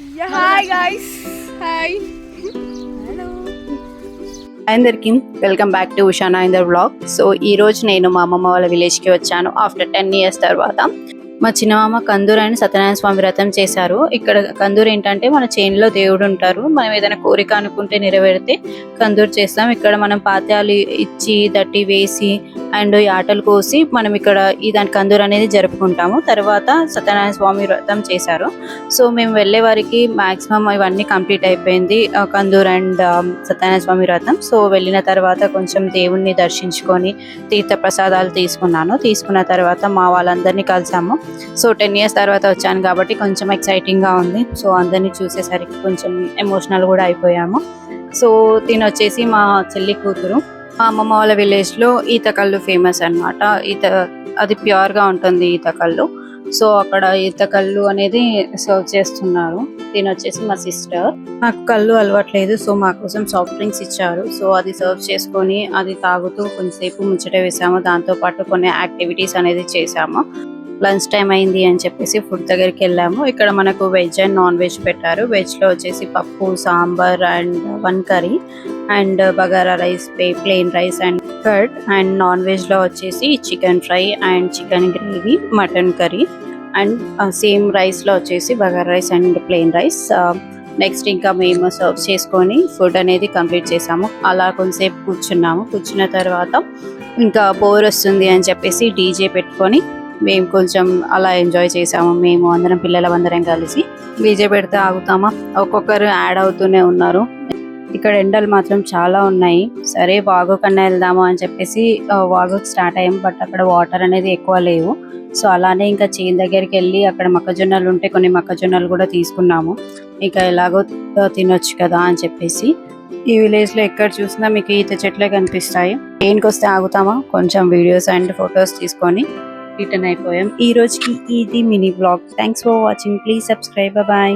Hi guys hi అందరికీ. Welcome back to Ushana in the blog so ఈ రోజు నేను మా అమ్మమ్మ వాళ్ళ విలేజ్కి వచ్చాను ఆఫ్టర్ టెన్ ఇయర్స్ తర్వాత. మా చిన్నమామ కందూరు అని సత్యనారాయణ స్వామి వ్రతం చేశారు. ఇక్కడ కందూరు ఏంటంటే మన చేనులో దేవుడు ఉంటారు. మనం ఏదైనా కోరిక అనుకుంటే నెరవేరితే కందూరు చేస్తాం. ఇక్కడ మనం పాత్యాలు ఇచ్చి దట్టి వేసి అండ్ ఈ ఆటలు కోసి మనం ఇక్కడ ఈ దాని కందూరు అనేది జరుపుకుంటాము. తర్వాత సత్యనారాయణ స్వామి వ్రతం చేశారు. సో మేము వెళ్ళే వారికి మాక్సిమం ఇవన్నీ కంప్లీట్ అయిపోయింది. కందూరు కందూర్ అండ్ సత్యనారాయణ స్వామి వ్రతం. సో వెళ్ళిన తర్వాత కొంచెం దేవుణ్ణి దర్శించుకొని తీర్థ ప్రసాదాలు తీసుకున్నాను. తీసుకున్న తర్వాత మా వాళ్ళందరినీ కలిసాము. సో టెన్ ఇయర్స్ తర్వాత వచ్చాను కాబట్టి కొంచెం ఎక్సైటింగ్గా ఉంది. సో అందరినీ చూసేసరికి కొంచెం ఎమోషనల్ కూడా అయిపోయాము. సో తినొచ్చేసి మా చెల్లి కూతురు మా అమ్మమ్మ వాళ్ళ విలేజ్లో ఈత కళ్ళు ఫేమస్ అన్నమాట. ఈత అది ప్యూర్గా ఉంటుంది ఈత కళ్ళు. సో అక్కడ ఈత కళ్ళు అనేది సర్వ్ చేస్తున్నారు. దీని వచ్చేసి మా సిస్టర్ నాకు కళ్ళు అలవాట్లేదు. సో మా కోసం సాఫ్ట్ డ్రింక్స్ ఇచ్చారు. సో అది సర్వ్ చేసుకొని అది తాగుతూ కొంచెంసేపు ముచ్చట వేసాము. దాంతో పాటు కొన్ని యాక్టివిటీస్ అనేది చేసాము. లంచ్ టైం అయింది అని చెప్పేసి ఫుడ్ దగ్గరికి వెళ్ళాము. ఇక్కడ మనకు వెజ్ అండ్ నాన్ వెజ్ పెట్టారు. వెజ్లో వచ్చేసి pappu sambar and one curry and bagara rice plain rice and curd and non వెజ్లో వచ్చేసి chicken fry and chicken gravy mutton curry and same రైస్లో వచ్చేసి bagara rice and plain rice. Next ఇంకా మేము serve చేసుకొని ఫుడ్ అనేది complete చేసాము. అలా కొంతసేపు కూర్చున్నాము. కూర్చున్న తర్వాత ఇంకా బోర్ వస్తుంది అని చెప్పేసి డీజే పెట్టుకొని మేము కొంచెం అలా ఎంజాయ్ చేసాము మేము అందరం పిల్లలు అందరం కలిసి డీజే పెడితే ఆగుతామా? ఒక్కొక్కరు యాడ్ అవుతూనే ఉన్నారు. ఇక్కడ ఎండలు మాత్రం చాలా ఉన్నాయి. సరే వాగు కన్నా వెళ్దాము అని చెప్పేసి వాగు స్టార్ట్ అయ్యాం. బట్ అక్కడ వాటర్ అనేది ఎక్కువ లేవు. సో అలానే ఇంకా చేన్ దగ్గరికి వెళ్ళి అక్కడ మొక్కజొన్నలు ఉంటే కొన్ని మొక్కజొన్నలు కూడా తీసుకున్నాము. ఇక ఎలాగో తినొచ్చు కదా అని చెప్పేసి. ఈ విలేజ్లో ఎక్కడ చూసినా మీకు ఈత చెట్లే కనిపిస్తాయి. దేనికి వస్తే ఆగుతామా? కొంచెం వీడియోస్ అండ్ ఫొటోస్ తీసుకొని. రిటర్న్ అయిపోయాం ఈ రోజుకి ఇది mini blog thanks for watching please subscribe bye